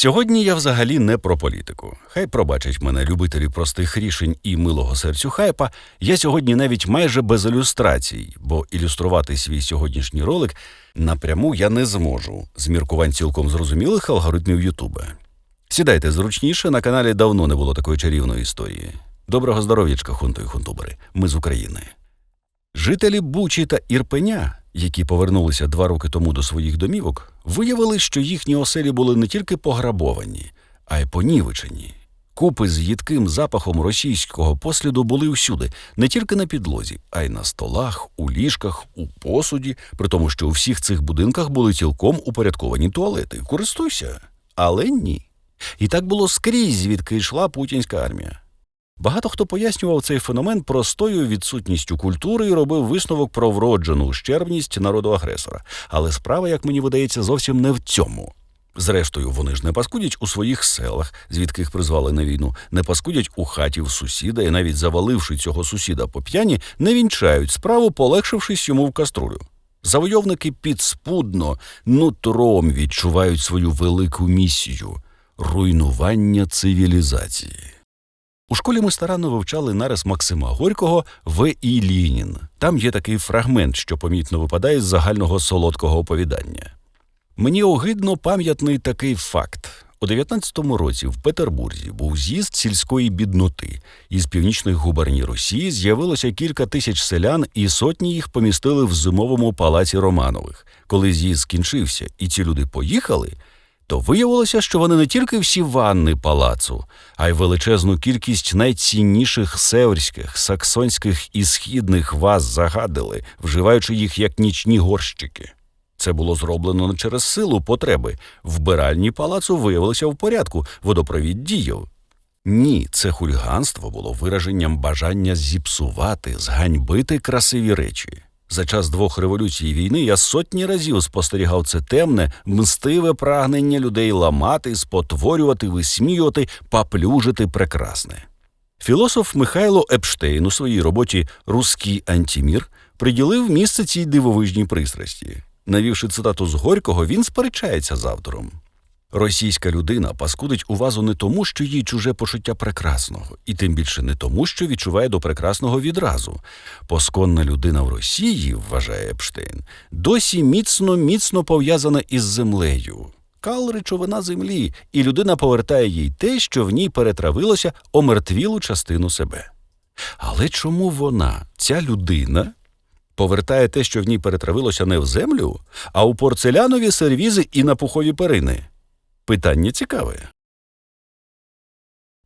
Сьогодні я взагалі не про політику. Хай пробачать мене любителі простих рішень і милого серцю хайпа. Я сьогодні навіть майже без ілюстрацій, бо ілюструвати свій сьогоднішній ролик напряму я не зможу з міркувань цілком зрозумілих алгоритмів Ютуба. Сідайте зручніше, на каналі давно не було такої чарівної історії. Доброго здоров'ячка, хунто і хунтубери. Ми з України. Жителі Бучі та Ірпеня, які повернулися два роки тому до своїх домівок, виявили, що їхні оселі були не тільки пограбовані, а й понівечені. Купи з їдким запахом російського посліду були всюди, не тільки на підлозі, а й на столах, у ліжках, у посуді, при тому, що у всіх цих будинках були цілком упорядковані туалети. Користуйся. Але ні. І так було скрізь, звідки йшла путінська армія. Багато хто пояснював цей феномен простою відсутністю культури і робив висновок про вроджену ущербність народу агресора. Але справа, як мені видається, зовсім не в цьому. Зрештою, вони ж не паскудять у своїх селах, звідки їх призвали на війну, не паскудять у хаті в сусіда і навіть заваливши цього сусіда по п'яні, не вінчають справу, полегшившись йому в каструлю. Завойовники підспудно, нутром відчувають свою велику місію руйнування цивілізації. У школі ми старанно вивчали нарис Максима Горького В. І. Лінін. Там є такий фрагмент, що помітно випадає з загального солодкого оповідання. Мені огидно пам'ятний такий факт. У 19-му році в Петербурзі був з'їзд сільської бідноти. Із північних губерній Росії з'явилося кілька тисяч селян, і сотні їх помістили в зимовому палаці Романових. Коли з'їзд скінчився і ці люди поїхали, то виявилося, що вони не тільки всі ванни палацу, а й величезну кількість найцінніших северських, саксонських і східних ваз загадили, вживаючи їх як нічні горщики. Це було зроблено не через силу потреби. Вбиральні палацу виявилися в порядку, водопровід діяв. Ні, це хульганство було вираженням бажання зіпсувати, зганьбити красиві речі. За час двох революцій війни я сотні разів спостерігав це темне, мстиве прагнення людей ламати, спотворювати, висміювати, поплюжити прекрасне. Філософ Михайло Епштейн у своїй роботі Руський антімір приділив місце цій дивовижній пристрасті. Навівши цитату з Горького, він сперечається з автором. Російська людина паскудить у вазу не тому, що їй чуже почуття прекрасного, і тим більше не тому, що відчуває до прекрасного відразу. Посконна людина в Росії, вважає Епштейн, досі міцно міцно пов'язана із землею. Кал речовина землі, і людина повертає їй те, що в ній перетравилося омертвілу частину себе. Але чому вона, ця людина, повертає те, що в ній перетравилося не в землю, а у порцелянові сервізи і на пухові перини? Питання цікаве.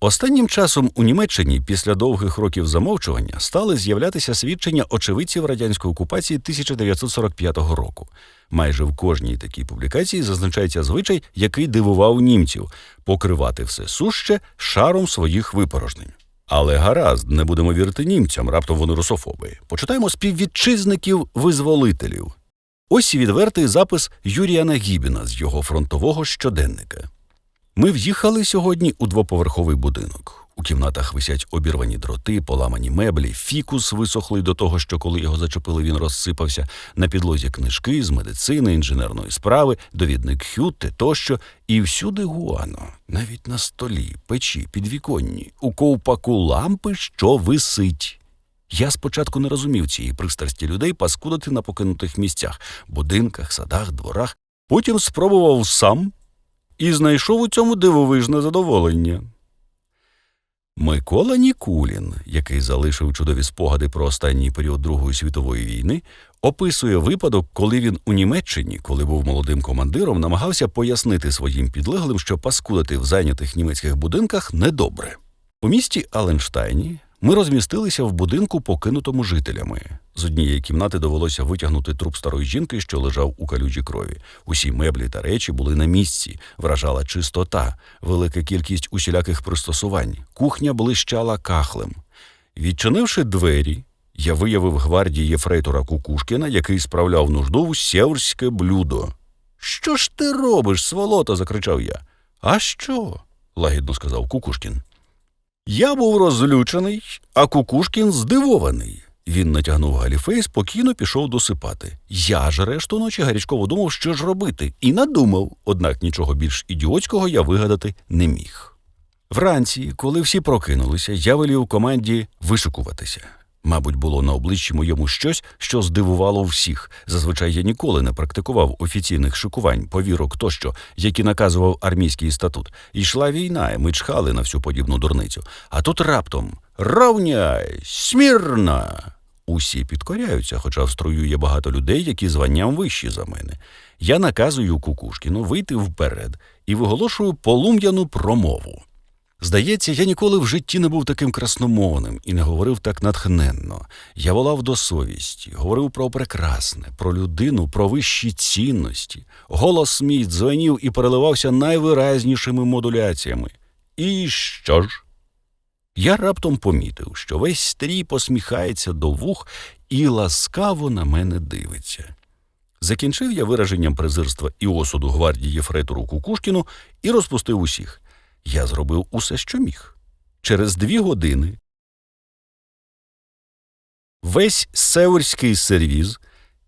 Останнім часом у Німеччині після довгих років замовчування стали з'являтися свідчення очевидців радянської окупації 1945 року. Майже в кожній такій публікації зазначається звичай, який дивував німців покривати все суще шаром своїх випорожнень. Але гаразд, не будемо вірити німцям, раптом вони русофоби. Почитаємо співвітчизників визволителів. Ось і відвертий запис Юрія Нагібіна з його фронтового щоденника. Ми в'їхали сьогодні у двоповерховий будинок. У кімнатах висять обірвані дроти, поламані меблі, фікус висохлий до того, що коли його зачепили, він розсипався. На підлозі книжки з медицини, інженерної справи, довідник Хютте тощо, і всюди гуано, навіть на столі, печі, підвіконні, у ковпаку лампи, що висить. Я спочатку не розумів цієї пристрасті людей паскудити на покинутих місцях, будинках, садах, дворах. Потім спробував сам і знайшов у цьому дивовижне задоволення. Микола Нікулін, який залишив чудові спогади про останній період Другої світової війни, описує випадок, коли він у Німеччині, коли був молодим командиром, намагався пояснити своїм підлеглим, що паскудити в зайнятих німецьких будинках недобре. У місті Аленштайні ми розмістилися в будинку, покинутому жителями. З однієї кімнати довелося витягнути труп старої жінки, що лежав у калюжі крові. Усі меблі та речі були на місці, вражала чистота, велика кількість усіляких пристосувань. Кухня блищала кахлем. Відчинивши двері, я виявив гвардії єфрейтора Кукушкіна, який справляв нужду в сєврське блюдо. Що ж ти робиш, сволото? закричав я. А що? лагідно сказав Кукушкін. Я був розлючений, а Кукушкін здивований. Він натягнув галіфей, спокійно пішов досипати. Я ж решту ночі гарячково думав, що ж робити, і надумав, однак нічого більш ідіотського я вигадати не міг. Вранці, коли всі прокинулися, я велів команді вишикуватися. Мабуть, було на обличчі моєму щось, що здивувало всіх. Зазвичай я ніколи не практикував офіційних шикувань, повірок тощо, які наказував армійський статут. Йшла війна, і ми чхали на всю подібну дурницю. А тут раптом равняй, смірна. Усі підкоряються, хоча в строю є багато людей, які званням вищі за мене. Я наказую Кукушкіну вийти вперед і виголошую полум'яну промову. Здається, я ніколи в житті не був таким красномовним і не говорив так натхненно. Я волав до совісті, говорив про прекрасне, про людину, про вищі цінності. Голос мій дзвенів і переливався найвиразнішими модуляціями. І що ж? Я раптом помітив, що весь стрій посміхається до вух і ласкаво на мене дивиться. Закінчив я вираженням презирства і осуду гвардії Єфретору Кукушкіну і розпустив усіх. Я зробив усе, що міг. Через дві години весь северський сервіз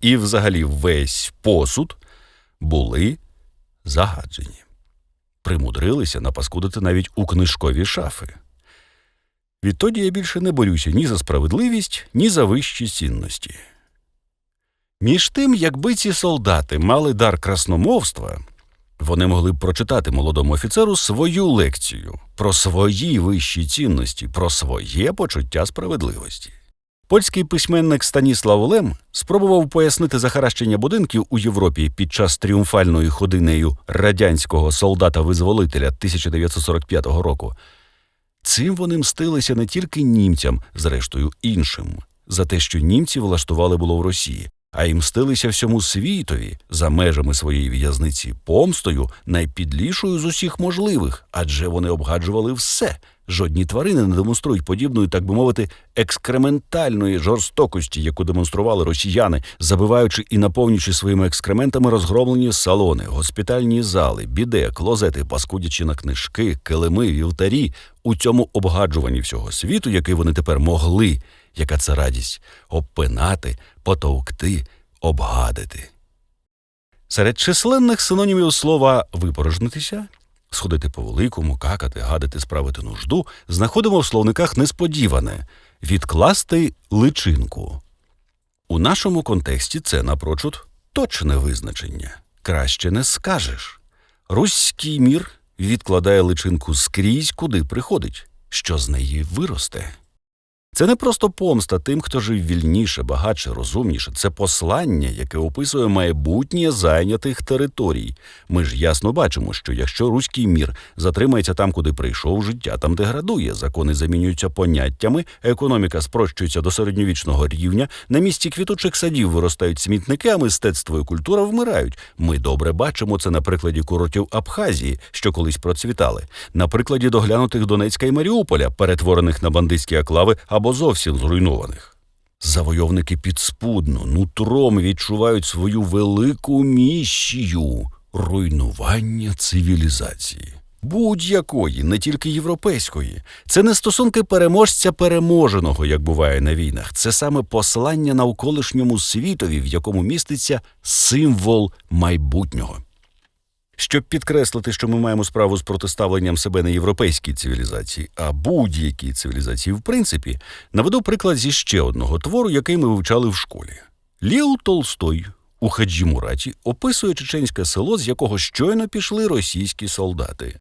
і взагалі весь посуд були загаджені. Примудрилися напаскудити навіть у книжкові шафи. Відтоді я більше не борюся ні за справедливість, ні за вищі цінності. Між тим, якби ці солдати мали дар красномовства, вони могли б прочитати молодому офіцеру свою лекцію про свої вищі цінності, про своє почуття справедливості. Польський письменник Станіслав Лем спробував пояснити захаращення будинків у Європі під час тріумфальної ходи нею радянського солдата-визволителя 1945 року. Цим вони мстилися не тільки німцям, зрештою іншим, за те, що німці влаштували було в Росії, а й мстилися всьому світові за межами своєї в'язниці помстою найпідлішою з усіх можливих, адже вони обгаджували все. Жодні тварини не демонструють подібної, так би мовити, екскрементальної жорстокості, яку демонстрували росіяни, забиваючи і наповнюючи своїми екскрементами розгромлені салони, госпітальні зали, біде, клозети, паскудячи на книжки, килими, вівтарі у цьому обгаджуванні всього світу, який вони тепер могли, яка це радість, обпинати, потовкти, обгадити. Серед численних синонімів слова випорожнитися сходити по великому, какати, гадити, справити нужду, знаходимо в словниках несподіване відкласти личинку. У нашому контексті це напрочуд точне визначення. Краще не скажеш. Руський мір відкладає личинку скрізь, куди приходить, що з неї виросте. Це не просто помста тим, хто жив вільніше, багатше, розумніше. Це послання, яке описує майбутнє зайнятих територій. Ми ж ясно бачимо, що якщо руський мір затримається там, куди прийшов, життя там деградує, закони замінюються поняттями, економіка спрощується до середньовічного рівня, на місці квітучих садів виростають смітники, а мистецтво і культура вмирають. Ми добре бачимо це на прикладі курортів Абхазії, що колись процвітали, на прикладі доглянутих Донецька і Маріуполя, перетворених на бандитські аклави або зовсім зруйнованих. Завойовники підспудно, нутром відчувають свою велику місію руйнування цивілізації. Будь-якої, не тільки європейської. Це не стосунки переможця переможеного, як буває на війнах. Це саме послання навколишньому світові, в якому міститься символ майбутнього. Щоб підкреслити, що ми маємо справу з протиставленням себе не європейській цивілізації, а будь-якій цивілізації, в принципі, наведу приклад зі ще одного твору, який ми вивчали в школі. Ліл Толстой у Хаджімураті описує чеченське село, з якого щойно пішли російські солдати.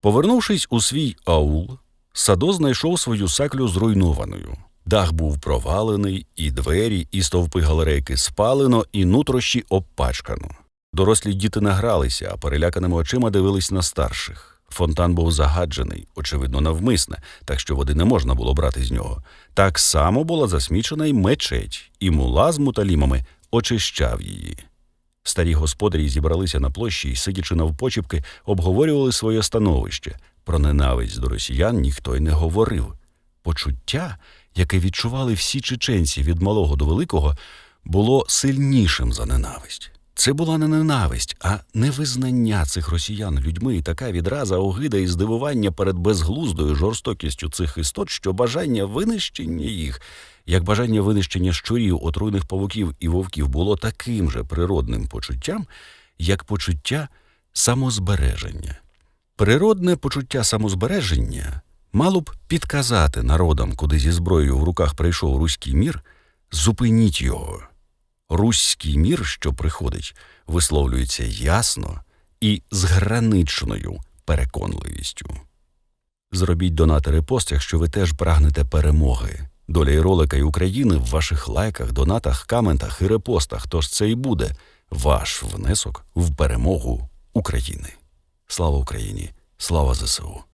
Повернувшись у свій аул, Садо знайшов свою саклю зруйнованою. Дах був провалений, і двері, і стовпи галерейки спалено, і нутрощі обпачкано. Дорослі діти награлися, а переляканими очима дивились на старших. Фонтан був загаджений, очевидно, навмисне, так що води не можна було брати з нього. Так само була засмічена й мечеть, і мула з муталімами очищав її. Старі господарі зібралися на площі і, сидячи навпочіпки, обговорювали своє становище. Про ненависть до росіян ніхто й не говорив. Почуття, яке відчували всі чеченці від малого до великого, було сильнішим за ненависть. Це була не ненависть, а невизнання цих росіян людьми і така відраза, огида і здивування перед безглуздою жорстокістю цих істот, що бажання винищення їх, як бажання винищення щурів, отруйних павуків і вовків, було таким же природним почуттям, як почуття самозбереження. Природне почуття самозбереження мало б підказати народам, куди зі зброєю в руках прийшов руський мір, зупиніть його. Руський мір, що приходить, висловлюється ясно і з граничною переконливістю. Зробіть донати репост, якщо ви теж прагнете перемоги. Доля і ролика і України в ваших лайках, донатах, каментах і репостах. Тож це і буде ваш внесок в перемогу України. Слава Україні! Слава ЗСУ!